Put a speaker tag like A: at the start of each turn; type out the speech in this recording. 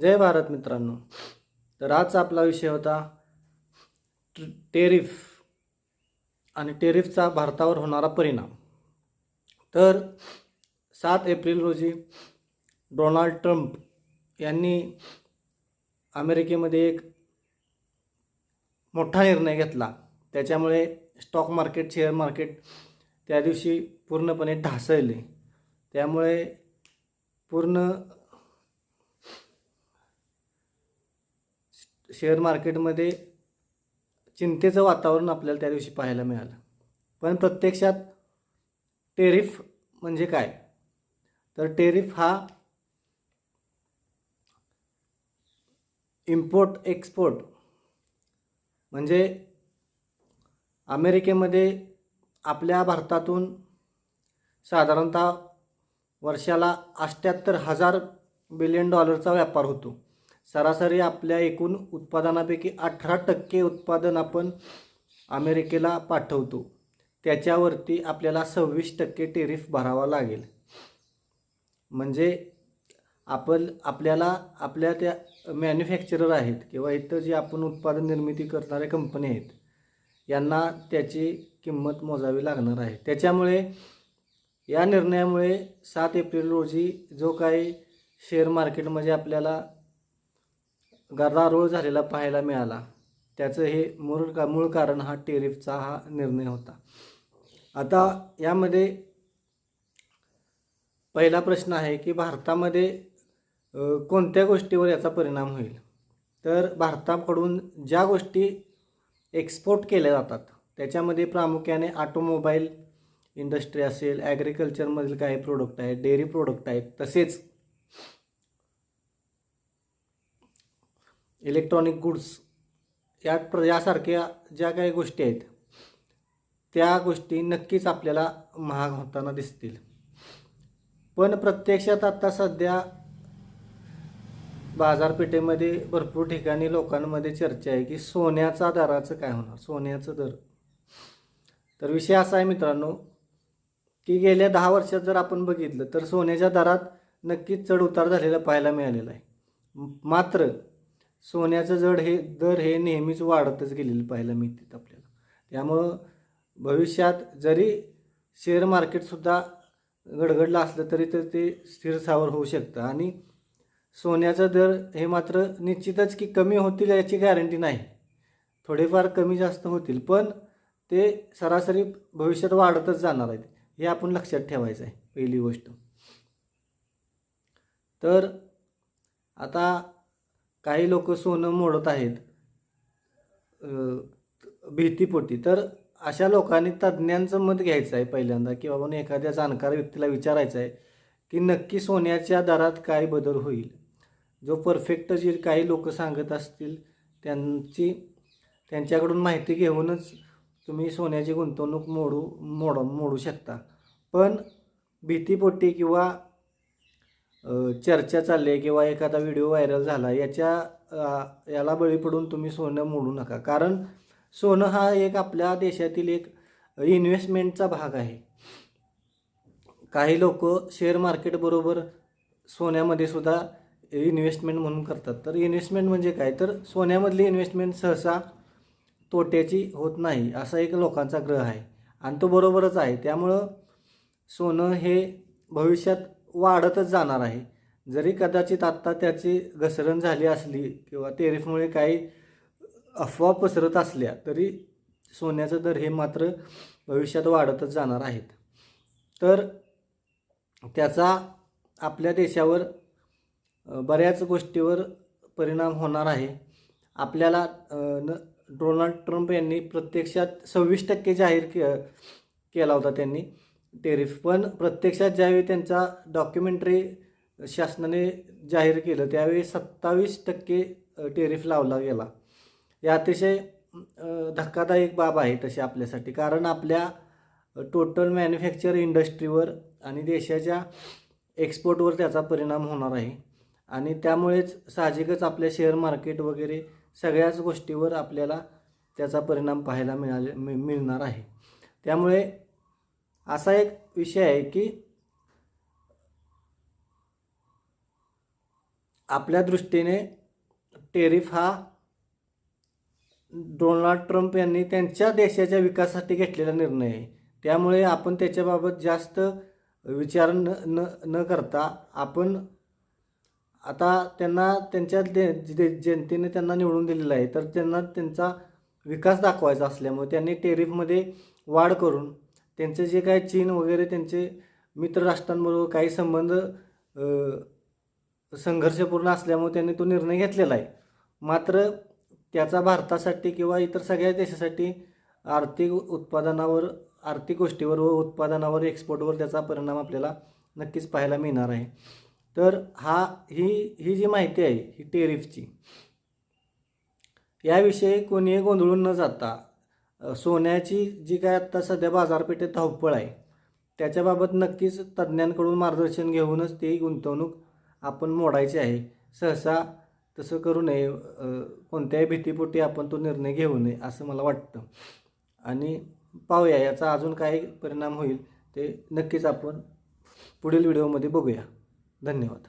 A: जय भारत मित्रांनो. तर आजचा आपला विषय होता ट- टेरिफ आणि टेरिफचा भारतावर होणारा परिणाम. तर सात एप्रिल रोजी डोनाल्ड ट्रम्प यांनी अमेरिकेमध्ये एक मोठा निर्णय घेतला. त्याच्यामुळे स्टॉक मार्केट शेअर मार्केट त्या दिवशी पूर्णपणे ढासळले. त्यामुळे पूर्ण शेअर मार्केटमध्ये चिंतेचं वातावरण आपल्याला त्या दिवशी पाहायला मिळालं. पण प्रत्यक्षात टेरिफ म्हणजे काय? तर टेरिफ हा इम्पोर्ट एक्सपोर्ट म्हणजे अमेरिकेमध्ये आपल्या भारतातून साधारणतः वर्षाला अष्ट्याहत्तर हजार बिलियन डॉलरचा व्यापार होतो. सरासरी आपल्या एकूण उत्पादनापैकी अठरा टक्के उत्पादन आपण अमेरिकेला पाठवतो. त्याच्यावरती आपल्याला सव्वीस टक्के टेरिफ भरावा लागेल. म्हणजे आपण आपल्याला आपल्या त्या मॅन्युफॅक्चरर आहेत किंवा इतर जे आपण उत्पादन निर्मिती करणाऱ्या कंपनी आहेत यांना त्याची किंमत मोजावी लागणार आहे. त्याच्यामुळे या निर्णयामुळे सात एप्रिल रोजी जो काही शेअर मार्केटमध्ये आपल्याला गदारोळ झालेला पाहायला मिळाला. त्याचं हे मूळ का मूळ कारण हा टेरिफचा हा निर्णय होता. आता यामध्ये पहिला प्रश्न आहे की भारतामध्ये कोणत्या गोष्टीवर याचा परिणाम होईल? तर भारताकडून ज्या गोष्टी एक्सपोर्ट केल्या जातात त्याच्यामध्ये प्रामुख्याने ऑटोमोबाईल इंडस्ट्री असेल ॲग्रिकल्चरमधील काही प्रोडक्ट आहेत डेअरी प्रोडक्ट आहेत तसेच इलेक्ट्रॉनिक गुड्स या प्र यासारख्या ज्या काही गोष्टी आहेत त्या गोष्टी नक्कीच आपल्याला महाग होताना दिसतील. पण प्रत्यक्षात आत्ता सध्या बाजारपेठेमध्ये भरपूर ठिकाणी लोकांमध्ये चर्चा आहे की सोन्याचा दराचं काय होणार? सोन्याचं दर. तर विषय असा आहे मित्रांनो की गेल्या दहा वर्षात जर आपण बघितलं तर सोन्याच्या दरात नक्कीच चढ उतार झालेला पाहायला मिळालेला आहे. मात्र सोन्याचं जड हे दर हे नेहमीच वाढतच गेलेलं पाहायला मिळतात आपल्याला. त्यामुळं भविष्यात जरी शेअर मार्केटसुद्धा गडगडलं असलं तरी तर ते स्थिर सावर होऊ शकतं. आणि सोन्याचा दर हे मात्र निश्चितच की कमी होतील याची गॅरंटी नाही. थोडेफार कमी जास्त होतील पण ते सरासरी भविष्यात वाढतच जाणार आहेत हे आपण लक्षात ठेवायचं आहे पहिली गोष्ट. तर आता काही लोक सोनं मोडत आहेत भीतीपोटी तर अशा लोकांनी तज्ज्ञांचं मत घ्यायचं आहे पहिल्यांदा की बाबा एखाद्या जाणकार व्यक्तीला विचारायचं आहे की नक्की सोन्याच्या दरात काय बदल होईल? जो परफेक्ट जे काही लोक सांगत असतील त्यांची त्यांच्याकडून माहिती घेऊनच तुम्ही सोन्याची गुंतवणूक मोडू मोड मोडू शकता. पण भीतीपोटी किंवा चर्चा चालली आहे किंवा एखादा व्हिडिओ व्हायरल झाला याच्या याला बळी पडून तुम्ही सोनं मोडू नका. कारण सोनं हा एक आपल्या देशातील एक इन्व्हेस्टमेंटचा भाग आहे. काही लोक शेअर मार्केटबरोबर सोन्यामध्ये सुद्धा इन्व्हेस्टमेंट म्हणून करतात. तर इन्व्हेस्टमेंट म्हणजे काय? तर सोन्यामधली इन्व्हेस्टमेंट सहसा तोट्याची होत नाही असा एक लोकांचा ग्रह आहे. आणि तो बरोबरच आहे. त्यामुळं सोनं हे भविष्यात वाढतच जाणार आहे. जरी कदाचित आत्ता त्याची घसरण झाली असली किंवा टेरिफमुळे काही अफवा पसरत असल्या तरी सोन्याचं दर हे मात्र भविष्यात वाढतच जाणार आहेत. तर त्याचा आपल्या देशावर बऱ्याच गोष्टीवर परिणाम होणार आहे. आपल्याला न डोनाल्ड ट्रम्प यांनी प्रत्यक्षात सव्वीस टक्के जाहीर के केला होता त्यांनी. टेरिफ. पण प्रत्यक्षात ज्यावेळी त्यांचा डॉक्युमेंटरी शासनाने जाहीर केलं त्यावेळी सत्तावीस टक्के टेरिफ लावला गेला. हे अतिशय धक्कादायक बाब आहे तशी आपल्यासाठी. कारण आपल्या टोटल मॅन्युफॅक्चर इंडस्ट्रीवर आणि देशाच्या एक्सपोर्टवर त्याचा परिणाम होणार आहे. आणि त्यामुळेच साहजिकच आपल्या शेअर मार्केट वगैरे सगळ्याच गोष्टीवर आपल्याला त्याचा परिणाम पाहायला मिळाले मि मिळणार आहे. त्यामुळे असा एक विषय आहे की आपल्या दृष्टीने टेरिफ हा डोनाल्ड ट्रम्प यांनी त्यांच्या देशाच्या विकासासाठी घेतलेला निर्णय आहे. त्यामुळे आपण त्याच्याबाबत जास्त विचार न न न करता आपण आता त्यांना त्यांच्या दे जनतेने त्यांना निवडून दिलेलं आहे तर त्यांना त्यांचा विकास दाखवायचा असल्यामुळे त्यांनी टेरिफमध्ये वाढ करून त्यांचे जे काय चीन वगैरे त्यांचे मित्रराष्ट्रांबरोबर काही संबंध संघर्षपूर्ण असल्यामुळे त्यांनी तो निर्णय घेतलेला आहे. मात्र त्याचा भारतासाठी किंवा इतर सगळ्या देशासाठी आर्थिक उत्पादनावर आर्थिक गोष्टीवर व उत्पादनावर एक्सपोर्टवर त्याचा परिणाम आपल्याला नक्कीच पाहायला मिळणार आहे. तर हा ही ही जी माहिती आहे ही टेरिफची याविषयी कोणीही गोंधळून न जाता सोन्याची जी काय आत्ता सध्या बाजारपेठेत धावपळ आहे त्याच्याबाबत नक्कीच तज्ज्ञांकडून मार्गदर्शन घेऊनच ती गुंतवणूक आपण मोडायची आहे. सहसा तसं करू नये कोणत्याही भीतीपोटी आपण तो निर्णय घेऊ नये असं मला वाटतं. आणि पाहूया याचा अजून काय परिणाम होईल ते नक्कीच आपण पुढील व्हिडिओमध्ये बघूया. धन्यवाद.